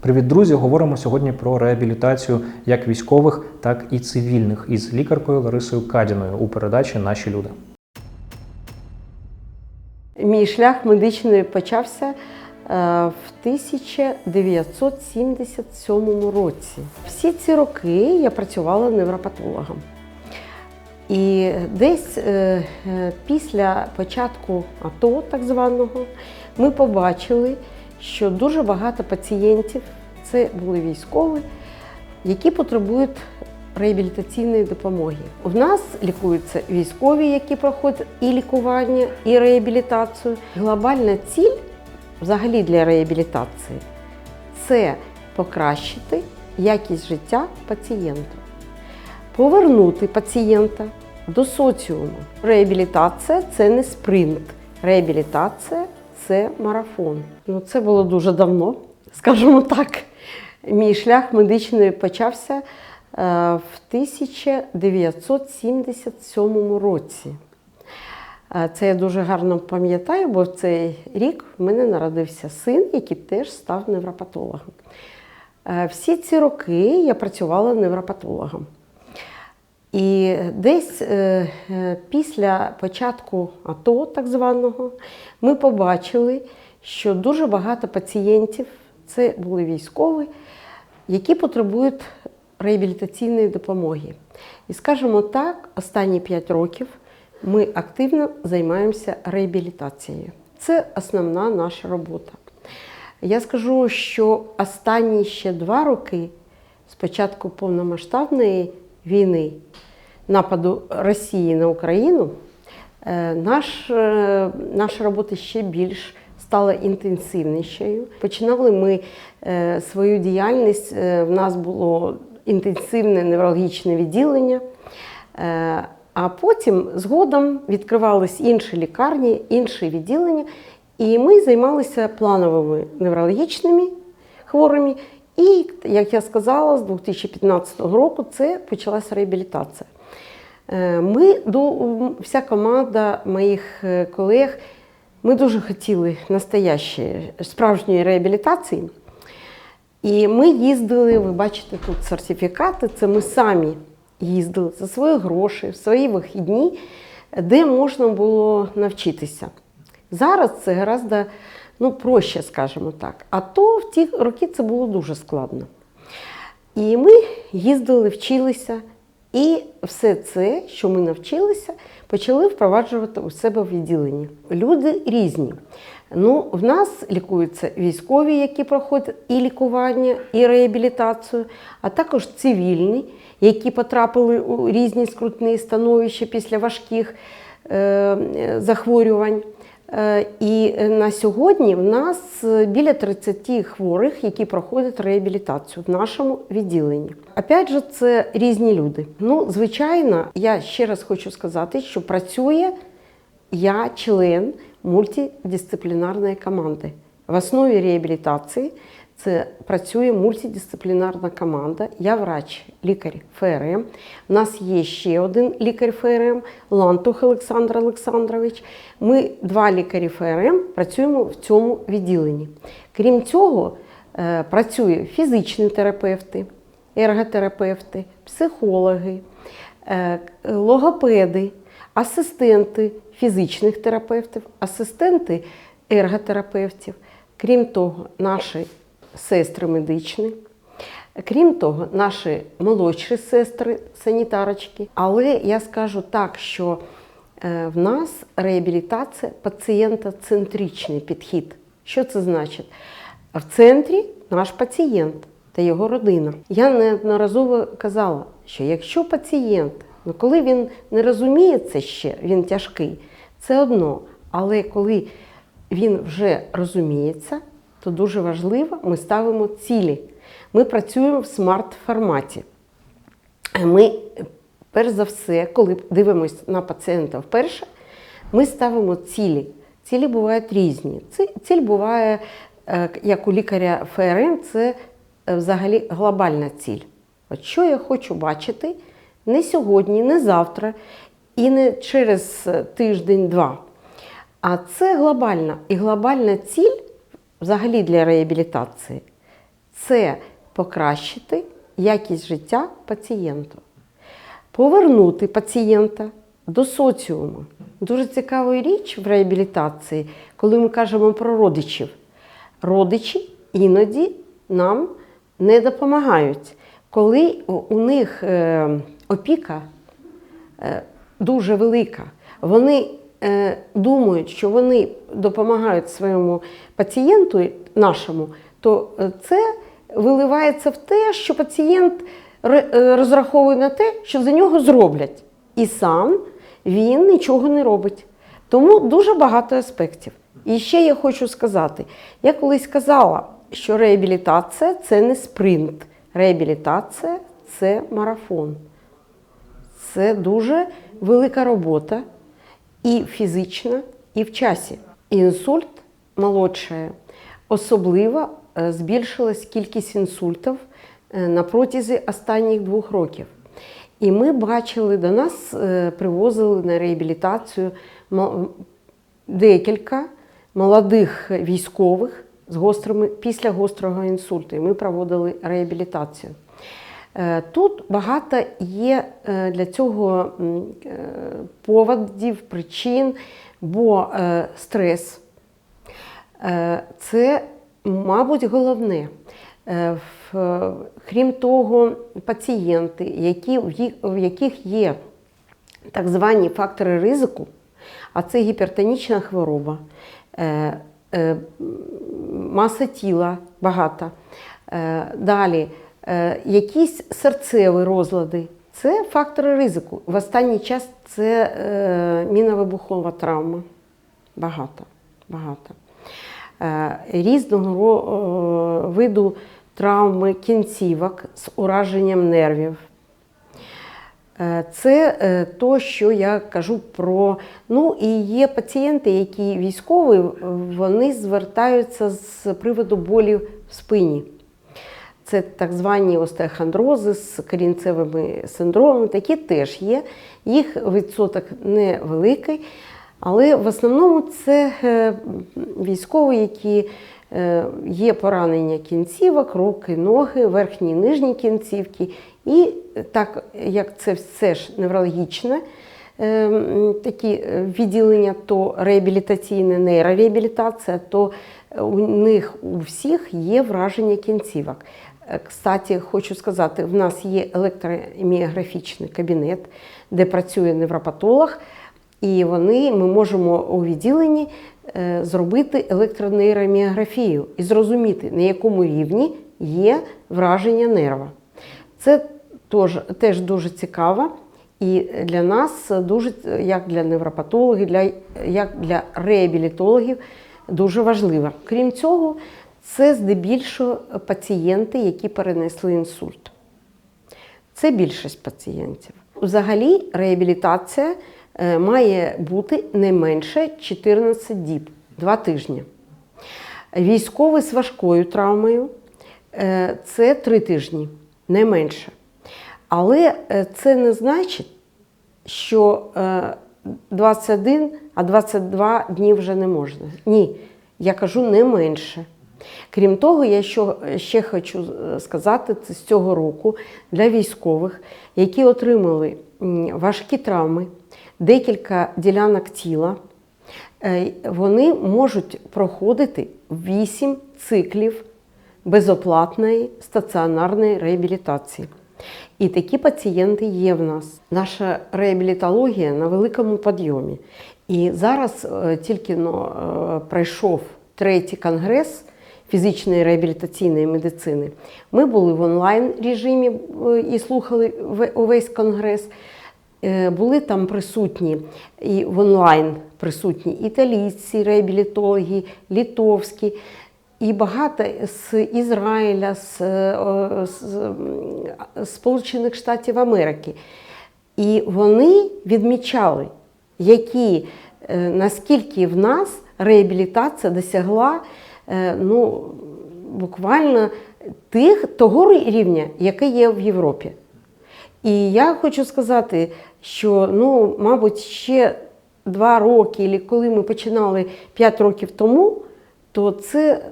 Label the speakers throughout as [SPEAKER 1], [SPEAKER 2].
[SPEAKER 1] Привіт, друзі! Говоримо сьогодні про реабілітацію як військових, так і цивільних із лікаркою Ларисою Кадіною у передачі Наші люди.
[SPEAKER 2] Мій шлях медичний почався е, в 1977 році. Всі ці роки я працювала невропатологом. І десь е, е, після початку АТО, так званого, ми побачили, що дуже багато пацієнтів це були військові, які потребують реабілітаційної допомоги. У нас лікуються військові, які проходять і лікування, і реабілітацію. Глобальна ціль взагалі для реабілітації це покращити якість життя пацієнта, повернути пацієнта до соціуму. Реабілітація це не спринт. Реабілітація це марафон. Ну, це було дуже давно, скажімо так. Мій шлях медичний почався е, в 1977 році. Е, Це я дуже гарно пам'ятаю, бо в цей рік в мене народився син, який теж став невропатологом. Е, Всі ці роки я працювала невропатологом. І десь е, е, після початку АТО, так званого, ми побачили, що дуже багато пацієнтів це були військові, які потребують реабілітаційної допомоги. І скажімо так, останні 5 років ми активно займаємося реабілітацією. Це основна наша робота. Я скажу, що останні ще два роки з початку повномасштабної війни, нападу Росії на Україну, е, наш, е, наша робота ще більш стала інтенсивнішою. Починали ми е, свою діяльність, в нас було інтенсивне неврологічне відділення. А потім згодом відкривались інші лікарні, інші відділення, і ми займалися плановими неврологічними хворими. І, як я сказала, з 2015 року це почалася реабілітація. Е, Ми, вся команда моїх е, колег, ми дуже хотіли настоящої, справжньої реабілітації. І ми їздили, ви бачите тут сертифікати, це ми самі їздили за свої гроші, в свої вихідні, де можна було навчитися. Зараз це гораздо ну, проще, скажімо так. А то в ті роки це було дуже складно. І ми їздили, вчилися, і все це, що ми навчилися, почали впроваджувати у себе в відділенні. Люди різні. Ну, в нас лікуються військові, які проходять і лікування, і реабілітацію, а також цивільні, які потрапили у різні скрутні становища після важких е, захворювань. Е, І на сьогодні в нас біля 30 хворих, які проходять реабілітацію в нашому відділенні. Опять же, це різні люди. Ну, звичайно, я ще раз хочу сказати, що працює я член мультидисциплінарної команди. В основі реабілітації це працює мультидисциплінарна команда. Я врач, лікар ФРМ. У нас є ще один лікар ФРМ Лантух Олександр Олександрович. Ми два лікарі ФРМ працюємо в цьому відділенні. Крім цього, е, працюють фізичні терапевти, ерготерапевти, психологи, е, логопеди, асистенти фізичних терапевтів, асистенти ерготерапевтів. Крім того, наші сестри медичні. Крім того, наші молодші сестри, санітарочки. Але я скажу так, що е, в нас реабілітація пацієнтоцентричний підхід. Що це значить? В центрі наш пацієнт та його родина. Я неодноразово казала, що якщо пацієнт, ну коли він не розуміє це ще, він тяжкий, це одно. Але коли він вже розуміється, то дуже важливо, ми ставимо цілі. Ми працюємо в смарт-форматі. Ми, перш за все, коли дивимося на пацієнта вперше, ми ставимо цілі. Цілі бувають різні. Ціль буває, е, як у лікаря ФРМ, це е, взагалі глобальна ціль. От що я хочу бачити не сьогодні, не завтра і не через е, тиждень-два. А це глобальна. І глобальна ціль взагалі для реабілітації це покращити якість життя пацієнту, повернути пацієнта до соціуму. Дуже цікава річ в реабілітації, коли ми кажемо про родичів. Родичі іноді нам не допомагають. Коли у- них е, опіка е, дуже велика, вони думають, що вони допомагають своєму пацієнту нашому, то е, це виливається в те, що пацієнт е, розраховує на те, що за нього зроблять. І сам він нічого не робить. Тому дуже багато аспектів. І ще я хочу сказати: я колись казала, що реабілітація це не спринт, реабілітація це марафон. Це дуже велика робота і фізична, і в часі. Інсульт молодшає. Особливо е, збільшилась кількість інсультів е, на протязі останніх двох років. І ми бачили, до нас е, привозили на реабілітацію декілька молодих військових з гострими, після гострого інсульту. І ми проводили реабілітацію. Е, Тут багато є е, для цього е, поводів, причин, бо стрес це, мабуть, головне. Крім того, пацієнти, які, в яких є так звані фактори ризику, а це гіпертонічна хвороба, маса тіла багата. Далі якісь серцеві розлади. Це фактори ризику. В останній час це е, міновибухова травма. Багато. багато. Е, Різного е, виду травми кінцівок з ураженням нервів. Е, Це е, то, що я кажу про. Ну і є пацієнти, які військові, вони звертаються з приводу болів в спині. Це так звані остеохондрози з корінцевими синдромами, такі теж є. Їх відсоток невеликий, але в основному це е, військові, які е, є поранення кінцівок, руки, ноги, верхні і нижні кінцівки. І так як це все ж неврологічне, е, такі відділення, то реабілітаційна нейрореабілітація, то у них у всіх є враження кінцівок. Е, Кстати, хочу сказати, в нас є електроміографічний кабінет, де працює невропатолог, і вони, ми можемо у відділенні е, зробити електронейроміографію і зрозуміти, на якому рівні є враження нерва. Це теж, теж дуже цікаво. І для нас дуже, як для невропатологів, для, як для реабілітологів, дуже важливо. Крім цього, це здебільшого пацієнти, які перенесли інсульт. Це більшість пацієнтів. Взагалі, реабілітація е, має бути не менше 14 діб, 2 тижні. Військовий з важкою травмою е, це 3 тижні, не менше. Але е, це не значить, що е, 21, а 22 дні вже не можна. Ні, я кажу не менше. Крім того, я ще хочу е, сказати, це з цього року для військових, які отримали важкі травми, декілька ділянок тіла, е, вони можуть проходити 8 циклів безоплатної стаціонарної реабілітації. І такі пацієнти є в нас. Наша реабілітологія на великому підйомі. І зараз е, тільки е, пройшов третій конгрес фізичної реабілітаційної медицини. Ми були в онлайн режимі е, і слухали ве- увесь конгрес. Е, Були там присутні і в онлайн присутні італійці, реабілітологи, літовські, і багато з Ізраїля, з, е, о, з Сполучених Штатів Америки. І вони відмічали, які, наскільки в нас реабілітація досягла ну, буквально тих, того рівня, який є в Європі. І я хочу сказати, що, ну, мабуть, ще два роки, коли ми починали 5 років тому, то це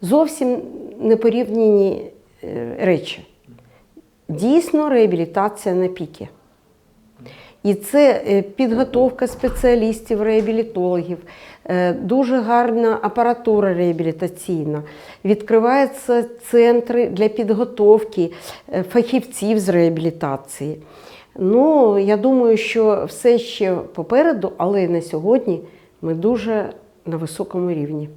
[SPEAKER 2] зовсім непорівняні е, речі. Дійсно, реабілітація на піки. І це е, підготовка спеціалістів, реабілітологів, е, дуже гарна апаратура реабілітаційна. Відкриваються центри для підготовки е, фахівців з реабілітації. Ну, я думаю, що все ще попереду, але на сьогодні ми дуже на високому рівні.